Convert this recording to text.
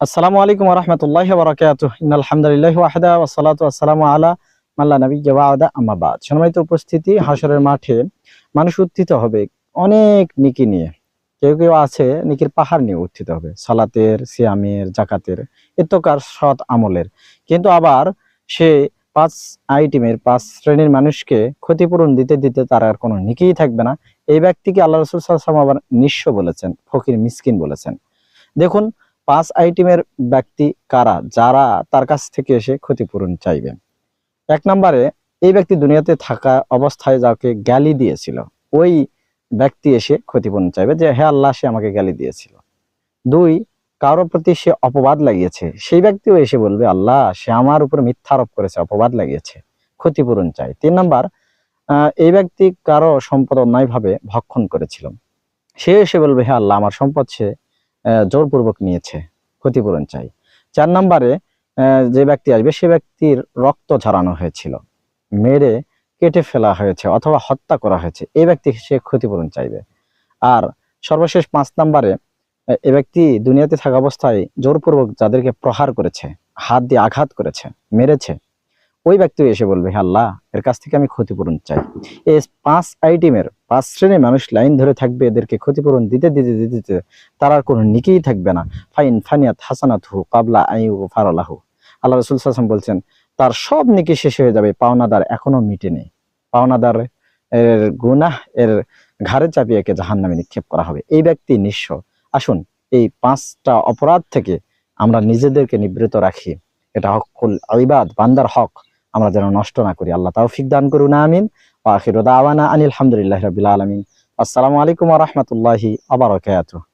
আসসালামু আলাইকুম রহমতুল্লাহ বরাকাত আলহামদুলিল্লাহ ওয়াহদা ওয়াসালাতু আসসালামু আলা মাল্লা নবী জওয়াদা আমাবাদ সম্মানিত উপস্থিতি হাসরের মাঠে মানুষ উত্থিত হবে অনেক নিকি নিয়ে। কেউ কেউ আছে নিকির পাহাড় নিয়ে উত্থিত হবে, সালাতের, সিয়ামের জাকাতের এতকার সৎ আমলের। কিন্তু আবার সে পাঁচ আইটেমের, পাঁচ শ্রেণির মানুষকে ক্ষতিপূরণ দিতে দিতে তার আর কোনো নিকিই থাকবে না। এই ব্যক্তিকে আল্লাহ রসুল সাল্লাম আবার নিঃস্ব বলেছেন, ফকির, মিসকিন বলেছেন। দেখুন পাঁচ আইটেমের ব্যক্তি কারা? যারা তার কাছ থেকে এসে ক্ষতিপূরণ চাইবে। এক নম্বরে, এই ব্যক্তি দুনিয়াতে থাকা অবস্থায় যাকে গালি দিয়েছিল, ওই ব্যক্তি এসে ক্ষতিপূরণ চাইবে যে হ্যাঁ আল্লাহ, সে আমাকে গালি দিয়েছিল। দুই কারোর প্রতি সে অপবাদ লাগিয়েছে, সেই ব্যক্তিও এসে বলবে, আল্লাহ, সে আমার উপর মিথ্যা আরোপ করেছে, অপবাদ লাগিয়েছে, ক্ষতিপূরণ চাই। তিন নম্বর এই ব্যক্তি কারও সম্পদ অন্যায়ভাবে ভক্ষণ করেছিল। সে এসে বলবে, হে আল্লাহ, আমার সম্পদ সে জোরপূর্বক নিয়েছে, ক্ষতিপূরণ চাই। চার নম্বরে যে ব্যক্তি আসবে, সে ব্যক্তির রক্ত ঝরানো হয়েছিল, মেরে কেটে ফেলা হয়েছে অথবা হত্যা করা হয়েছে, এই ব্যক্তি সে ক্ষতিপূরণ চাইবে। আর সর্বশেষ পাঁচ নম্বরে এ ব্যক্তি দুনিয়াতে থাকা অবস্থায় জোরপূর্বক যাদেরকে প্রহার করেছে, হাত দিয়ে আঘাত করেছে, মেরেছে ওই ব্যক্তি এসে বলবে আল্লাহ, এর কাছ থেকে আমি ক্ষতিপূরণ চাই। এই পাঁচ আইটেমের, পাঁচ শ্রেণির মানুষ লাইন ধরে থাকবে, এদেরকে ক্ষতিপূরণ দিতে দিতে দিতে দিতে তার আর কোনো নিকেই থাকবে না। ফাইন ফানিয়াত হাসানাত হু কাবলা আইউ ফারালাহু আল্লাহ রসুল সাল্লাম বলছেন, তার সব নিকি শেষ হয়ে যাবে, পাওনাদার এখনও মিটেনি। পাওনাদার এর গুনাহ, এর ঘাড়ে চাপিয়ে একে জাহান নামে নিক্ষেপ করা হবে। এই ব্যক্তি নিঃস্ব। আসুন, এই পাঁচটা অপরাধ থেকে আমরা নিজেদেরকে নিবৃত রাখি। এটা হকুল আইবাদ বান্দার হক। আমরা যেন নষ্ট না করি। আল্লাহ তৌফিক দান করুন, আমিন। আখিরু দাওয়ানা আনিল হামদুলিল্লাহি রাব্বিল আলামিন। আসসালামু আলাইকুম রাহমাতুল্লাহি বারাকাতুহু।